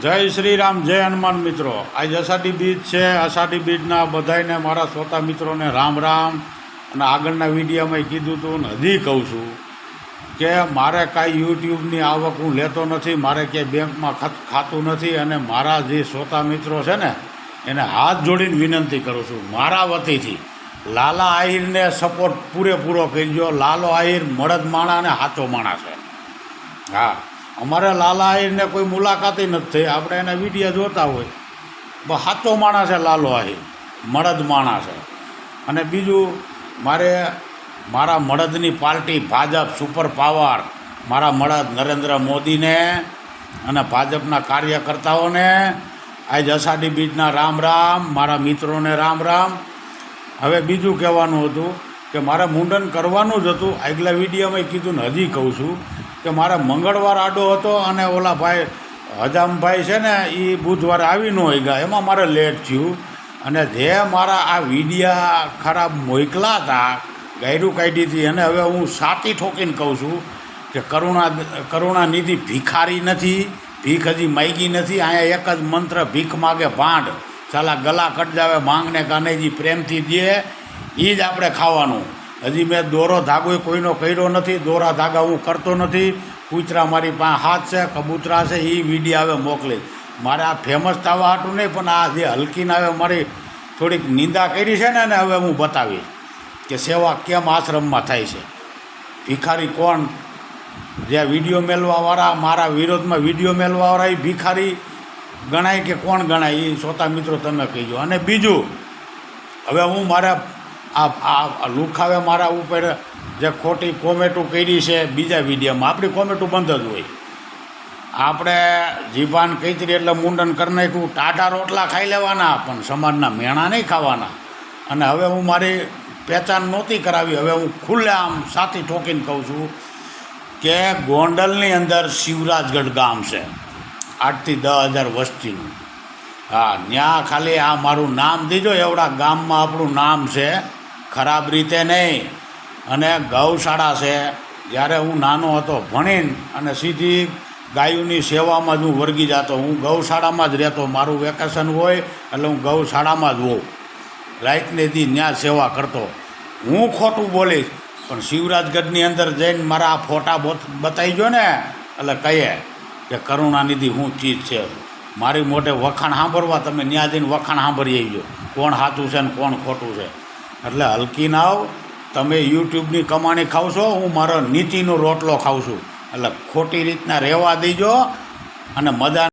જય શ્રી રામ જય હનુમાન મિત્રો. આજ અષાઢી બીજ છે. અષાઢી બીજના બધાયને મારા શ્રોતા મિત્રોને રામ રામ. અને આગળના વિડીયોમાં કીધું હતું ને હજી કહું છું કે મારે કાંઈ યુટ્યુબની આવક હું લેતો નથી, મારે ક્યાંય બેંકમાં ખાતું નથી અને મારા જે શ્રોતા મિત્રો છે ને, એને હાથ જોડીને વિનંતી કરું છું. મારા વતીથી લાલા આહિરને સપોર્ટ પૂરેપૂરો કરજો. લાલો આહિર મળદ માણા અને હાચો માણા છે. હા. અમારે લાલા આહિરને કોઈ મુલાકાતે નથી થઈ. આપણે એના વિડીયા જોતા હોય. પણ સાચો માણસ છે લાલો આહિર મળદ માણસ છે. અને બીજું, મારે મારા મળદની પાર્ટી ભાજપ સુપર પાવર, મારા મળદ નરેન્દ્ર મોદીને અને ભાજપના કાર્યકર્તાઓને, આજ અષાઢી બીજના રામ રામ, મારા મિત્રોને રામ રામ. હવે બીજું કહેવાનું હતું કે મારે મુંડન કરવાનું જ હતું. આગલા વિડીયોમાં કીધું ને હજી કહું છું. કે મારે મંગળવાર આડો હતો અને ઓલા ભાઈ, હજામભાઈ છે ને એ બુધવારે આવી ન હોય ગયા એમાં મારે લેટ થયું. અને જે મારા આ વિડિયા ખરાબ મોકલા હતા ગાયરું કાઢી હતી અને હવે હું સાતી ઠોકીને કહું છું કે કરુણા કરુણાનિધિ ભિખારી નથી, ભીખ હજી માગી નથી. અહીંયા એક જ મંત્ર, ભીખ માગે ભાંડ. ચાલા ગલા કટ જાવે, માંગને કાનેજી પ્રેમથી દે. એ જ આપણે ખાવાનું. હજી મેં દોરો ધાગો કોઈનો કર્યો નથી, દોરા ધાગા હું કરતો નથી. કૂતરા મારી પાસે હાથ છે, કબૂતરા છે એ વીડી હવે મોકલી. મારે આ ફેમસ થવા હાટું નહીં, પણ આ જે હલકીને હવે મારી થોડીક નિંદા કરી છે ને હવે હું બતાવી કે સેવા કેમ આશ્રમમાં થાય છે. ભિખારી કોણ? જે વીડિયો મેળવાવાળા મારા વિરોધમાં વીડિયો મેળવાવાળા એ ભિખારી ગણાય કે કોણ ગણાય એ શ્રોતા મિત્રો તમે કહીજો. અને બીજું, હવે હું મારા આ આ લુખાવે મારા ઉપર જે ખોટી કોમેટો કરી છે, બીજા વિડીયોમાં. આપણી કોમેટો બંધ જ હોય. આપણે જીભાન કૈતરી એટલે મુંડન કરી નાખ્યું. ટાટા રોટલા ખાઈ લેવાના, પણ સમાજના મેણા નહીં ખાવાના. અને હવે હું મારી પહેચાન નહોતી કરાવી. હવે હું ખુલ્લે આમ સાથી ઠોકીને કહું છું કે ગોંડલની અંદર શિવરાજગઢ ગામ છે. આઠથી દસ હજાર વસ્તીનું. હા ત્યાં ખાલી આ મારું નામ દીજો. એવડા ગામમાં આપણું નામ છે ખરાબ રીતે નહીં. અને ગૌશાળા છે, જ્યારે હું નાનો હતો, ભણીને અને સીધી ગાયોની સેવામાં જ હું વર્ગી જતો. હું ગૌશાળામાં જ રહેતો. મારું વેકેશન હોય એટલે હું ગૌશાળામાં જ હોઉં. રાતને દી ત્યાં સેવા કરતો. હું ખોટું બોલીશ, પણ શિવરાજગઢની અંદર જઈને મારા આ ફોટા બતાવી જો ને, એટલે કહીએ કે કરુણાનિધિ શું ચીજ છે. મારી મોટે વખાણ સાંભળવા તમે ત્યાં જઈને વખાણ સાંભળી આવજો કોણ સાચું છે ને કોણ ખોટું છે. એટલે હલકી ના આવ તમે યુટ્યુબની કમાણી ખાવ હું મારો નીતિનો રોટલો ખાઉં છું એટલે ખોટી રીતના રહેવા દેજો અને મજા